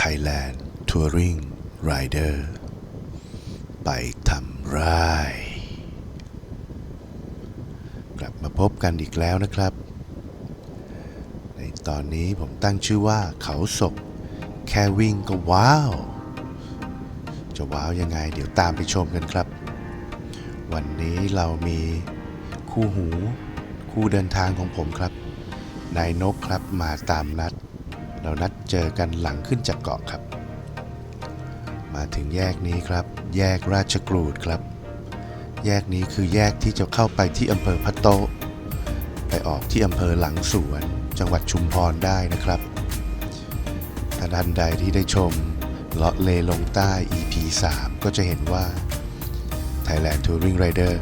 Thailand Touring Rider ไปทำไรายกลับมาพบกันอีกแล้วนะครับ ในตอนนี้ผมตั้งชื่อว่าเขาศก แค่วิ่งก็ว้าว จะว้าวยังไงเดี๋ยวตามไปชมกันครับ วันนี้เรามีคู่หู คู่เดินทางของผมครับ นายนกครับมาตามนัด เรานัดเจอกันหลังขึ้นจากเกาะครับ มาถึงแยกนี้ครับ แยกราชกรูดครับ แยกนี้คือแยกที่จะเข้าไปที่อำเภอพัตโต ไปออกที่อำเภอหลังสวน จังหวัดชุมพรได้นะครับถ้าท่านใดที่ได้ชมเลาะเลลงใต้ EP 3 ก็จะเห็นว่า Thailand Touring Rider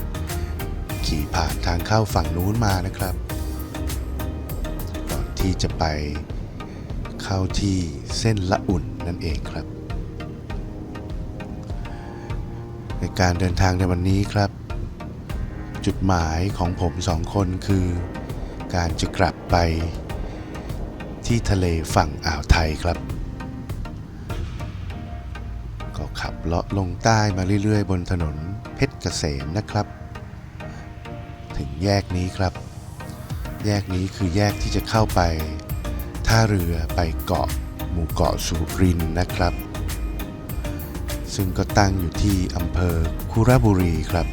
ขี่ผ่านทางเข้าฝั่งนู้นมานะครับ ก่อนที่จะไป เข้าที่เส้นละอุ่นนั่นเองครับ ในการเดินทางในวันนี้ครับ จุดหมายของผมสองคนคือ การจะกลับไปที่ทะเลฝั่งอ่าวไทยครับ ก็ขับเลาะลงใต้มาเรื่อยๆ บนถนนเพชรเกษมนะครับ ถึงแยกนี้ครับ แยกนี้คือแยกที่จะเข้าไป ท่าเรือไปเกาะหมู่เกาะสุรินนะครับ ซึ่งก็ตั้งอยู่ที่อำเภอคุระบุรีครับ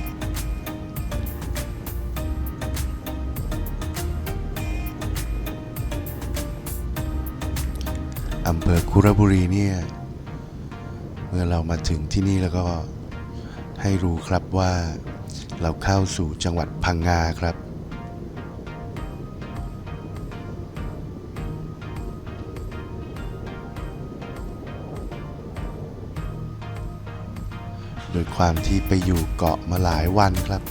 อำเภอคุระบุรีเนี่ยเมื่อเรามาถึงที่นี่แล้วก็ให้รู้ครับว่าเราเข้าสู่จังหวัดพังงาครับ โดยความที่ไปอยู่เกาะมาหลายวันครับ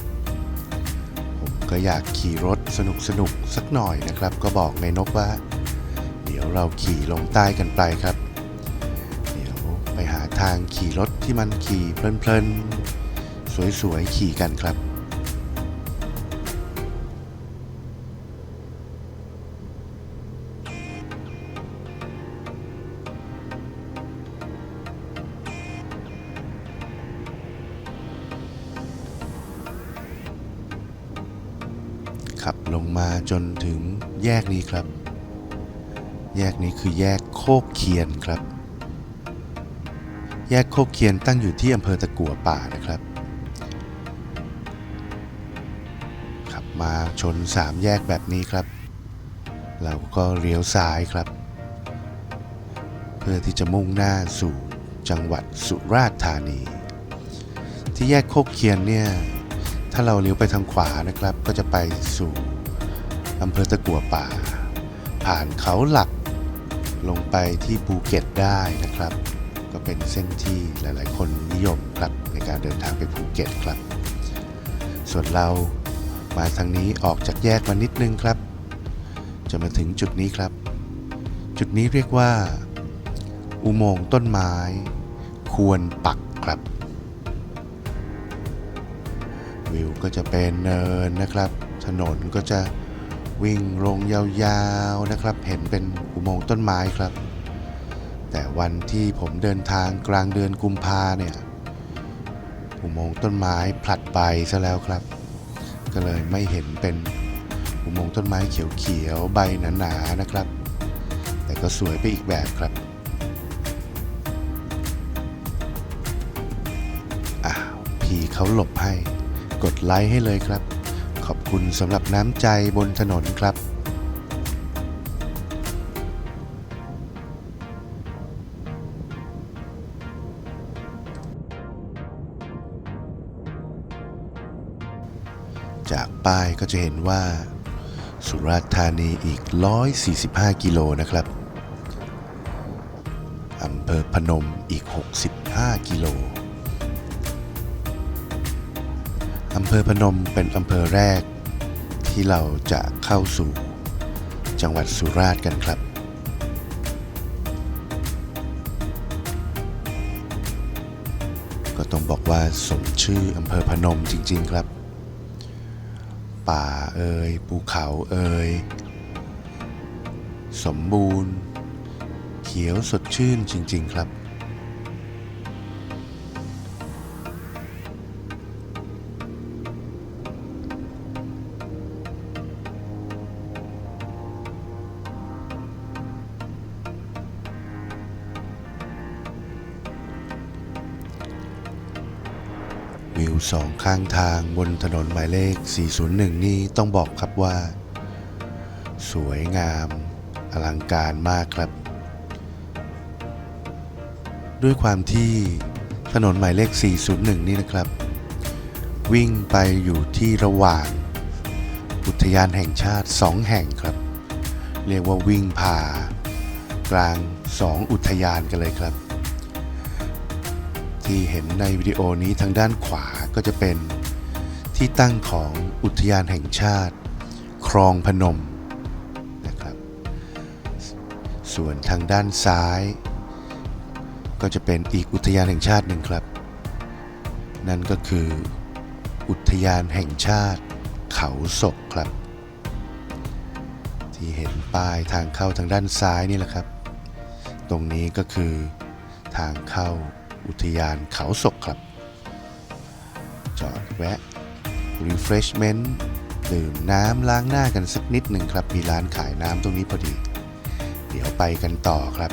ผมก็อยากขี่รถสนุกสนุกๆสักหน่อยนะครับ ก็บอกในนกว่า เดี๋ยวเราขี่ลงใต้กันไปครับ เดี๋ยวไปหาทางขี่รถที่มันขี่เพลินๆสวยๆขี่กันครับ ขับลงมาจนถึงแยกนี้ครับ แยกนี้คือแยกโคกเคียนครับ แยกโคกเคียนตั้งอยู่ที่อำเภอตะกั่วป่านะครับ ขับมาชนสามแยกแบบนี้ครับ เราก็เลี้ยวซ้ายครับ เพื่อที่จะมุ่งหน้าสู่จังหวัดสุราษฎร์ธานี ที่แยกโคกเคียนเนี่ย ถ้าเราเลี้ยวไปทางขวานะครับ ก็จะไปสู่อำเภอตะกัวป่า ผ่านเขาหลักลงไปที่ภูเก็ตได้นะครับ ก็เป็นเส้นที่หลาย ๆ คนนิยมครับในการเดินทางไปภูเก็ตครับ ส่วนเรามาทางนี้ออกจากแยกมานิดนึงครับ จะมาถึงจุดนี้ครับ จุดนี้เรียกว่า อุโมงค์ต้นไม้ ควรปักครับ วิวก็จะเป็นเนินนะครับ ถนนก็จะวิ่งลงยาวๆนะครับ เห็นเป็นอุโมงค์ต้นไม้ครับ แต่วันที่ผมเดินทางกลางเดือนกุมภาเนี่ยอุโมงค์ต้นไม้ผลัดไปซะแล้วครับ ก็เลยไม่เห็นเป็นอุโมงค์ต้นไม้เขียวๆใบหนาๆนะครับ แต่ก็สวยไปอีกแบบครับอ้าวพี่เขาหลบให้ กดไลค์ให้เลยครับ ขอบคุณสำหรับน้ำใจบนถนนครับจากป้ายก็จะเห็นว่า สุราษฎร์ธานีอีก 145 กิโลนะครับ อำเภอพนมอีก 65 กิโลำเภอพนมเป็นอำเภอแรก ที่เราจะเข้าสู่ จังหวัดสุราษฎร์กันครับ ก็ต้องบอกว่าสมชื่ออำเภอพนมจริง ๆ ครับ ป่าเอ่ยภูเขาเอ่ยสมบูรณ์ เขขียวสดชื่นจริง ๆ ครับ วิวสองข้างทางบนถนนหมายเลข 401 นี่ต้องบอกครับว่า สวยงามอลังการมากครับ ด้วยความที่ถนนหมายเลข 401 นี่นะครับ วิ่งไปอยู่ที่ระหว่าง อุทยานแห่งชาติ 2 แห่งครับ เรียกว่าวิ่งผ่ากลาง 2 อุทยานกันเลยครับ ที่เห็นในวิดีโอนี้ทางด้านขวา ก็จะเป็นที่ตั้งของอุทยานแห่งชาติครองพนมนะครับ ส่วนทางด้านซ้าย ก็จะเป็นอีกอุทยานแห่งชาติหนึ่งครับ นั่นก็คืออุทยานแห่งชาติ เขาศกครับ ที่เห็นป้ายทางเข้าทางด้านซ้ายนี่แหละครับ ตรงนี้ก็คือทางเข้าอุทยานเขาศกครับ จอดแวะ refreshment ดื่มน้ำล้างหน้ากันสักนิดหนึ่งครับ มีร้านขายน้ำตรงนี้พอดี เดี๋ยวไปกันต่อครับ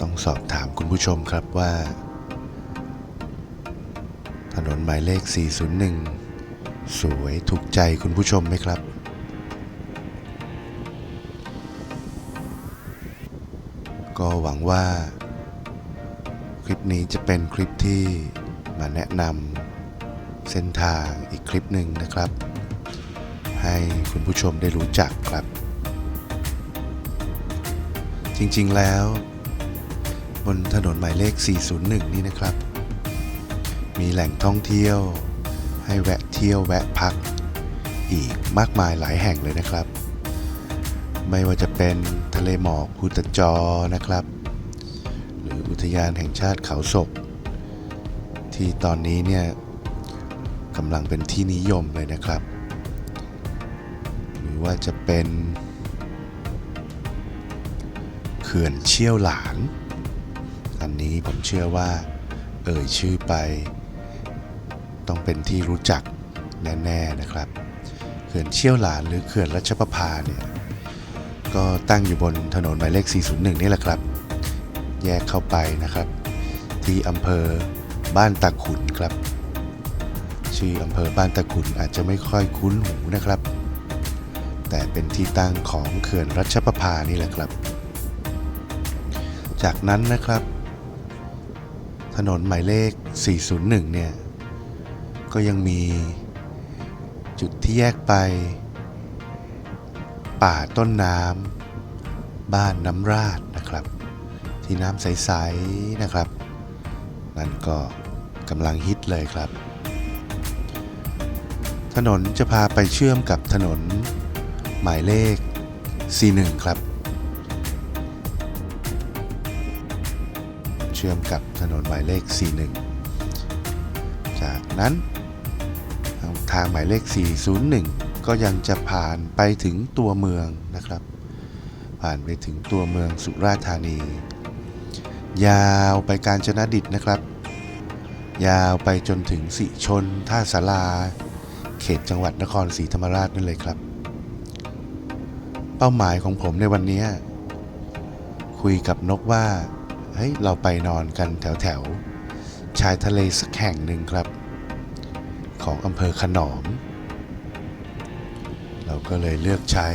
ต้องสอบถามคุณผู้ชมครับว่า ถนนหมายเลข 401 สวยถูกใจคุณผู้ชมไหมครับ ก็หวังว่า คลิปนี้จะเป็นคลิปที่มาแนะนำเส้นทางอีกคลิปหนึ่งนะครับ ให้คุณผู้ชมได้รู้จักครับ จริงๆแล้ว บนถนนหมายเลข 401 นี่นะครับ มีแหล่งท่องเที่ยว ให้แวะเที่ยวแวะพัก อีกมากมายหลายแห่งเลยนะครับ ไม่ว่าจะเป็นทะเลหมอกพุตจอนะครับ หรืออุทยานแห่งชาติเขาศก ที่ตอนนี้เนี่ยกำลังเป็นที่นิยมเลยนะครับ หรือว่าจะเป็น เขื่อนเชี่ยวหลาน อันนี้ผมเชื่อว่า เอ่ยชื่อไป ต้องเป็นที่รู้จักแน่ๆนะครับ เขื่อนเชี่ยวหลานหรือเขื่อนรัชประภาเนี่ยก็ตั้งอยู่บนถนนหมายเลข 401 นี่แหละครับ แยกเข้าไปนะครับ ที่อำเภอบ้านตะขุนครับ ชื่ออำเภอบ้านตะขุนอาจจะไม่ค่อยคุ้นหูนะครับ แต่เป็นที่ตั้งของเขื่อนรัชประภานี่แหละครับ จากนั้นนะครับ ถนนหมายเลข 401 เนี่ย ก็ยังมีจุดที่แยกไป ป่าต้นน้ำบ้านน้ำราดนะครับ ที่น้ำใส ๆ นะครับ นั่นก็กำลังฮิตเลยครับ ถนนจะพาไปเชื่อมกับถนนหมายเลข 41 ครับ เชื่อมกับถนนหมายเลข 41 จากนั้น ทางหมายเลข 401 ก็ยังจะผ่านไปถึงตัวเมืองนะครับ ผ่านไปถึงตัวเมืองสุราษฎร์ธานี ยาวไปกาญจนดิตนะครับ ยาวไปจนถึงสิชน ท่าสาราเขตจังหวัดนครศรีธรรมราชนั่นเลยครับ เป้าหมายของผมในวันนี้คุยกับนกว่า เฮ้ยเราไปนอนกันแถวแถวชายทะเลสักแห่งหนึ่งครับ ของอำเภอขนอม เราก็เลยเลือกใช้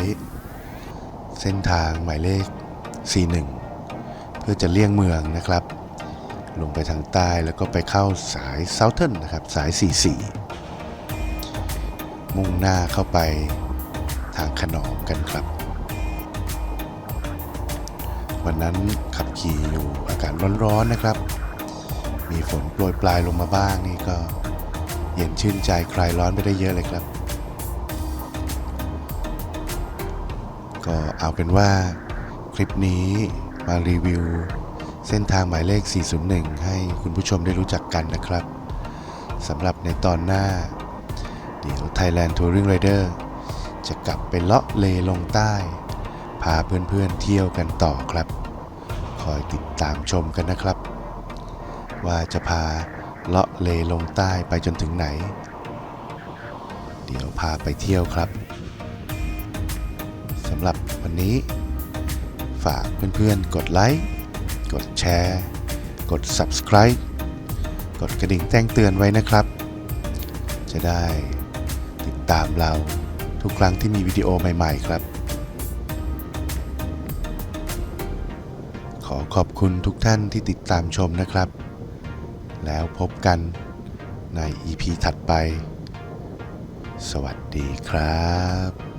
เส้นทางหมายเลข 41 เพื่อจะเลี่ยงเมืองนะครับ ลงไปทางใต้แล้วก็ไปเข้าสายเซาเทิร์นนะครับ สาย 44 มุ่งหน้าเข้าไปทางขนอมกันครับ วันนั้นขับขี่อยู่อากาศร้อนๆนะครับ มีฝนโปรยปลายลงมาบ้างนี่ก็เย็นชื่นใจคลายร้อนไปได้เยอะเลยครับ ก็เอาเป็นว่าคลิปนี้มารีวิว เส้นทางหมายเลข 401 ให้คุณผู้ชมได้รู้จักกันนะครับสำหรับในตอนหน้า เดี๋ยว Thailand Touring Rider จะกลับไปเลาะเลลงใต้ พาเพื่อนๆเที่ยวกันต่อครับ คอยติดตามชมกันนะครับ ว่าจะพาเลาะเลลงใต้ไปจนถึงไหน เดี๋ยวพาไปเที่ยวครับสำหรับวันนี้ ฝากเพื่อนๆ กดไลค์กดแชร์ กด subscribe กดกระดิ่งแจ้งเตือนไว้นะครับ จะได้ติดตามเราทุกครั้งที่มีวิดีโอใหม่ ๆ ครับ ขอบคุณทุกท่านที่ติดตามชมนะครับ แล้วพบกันใน EP ถัดไป สวัสดีครับ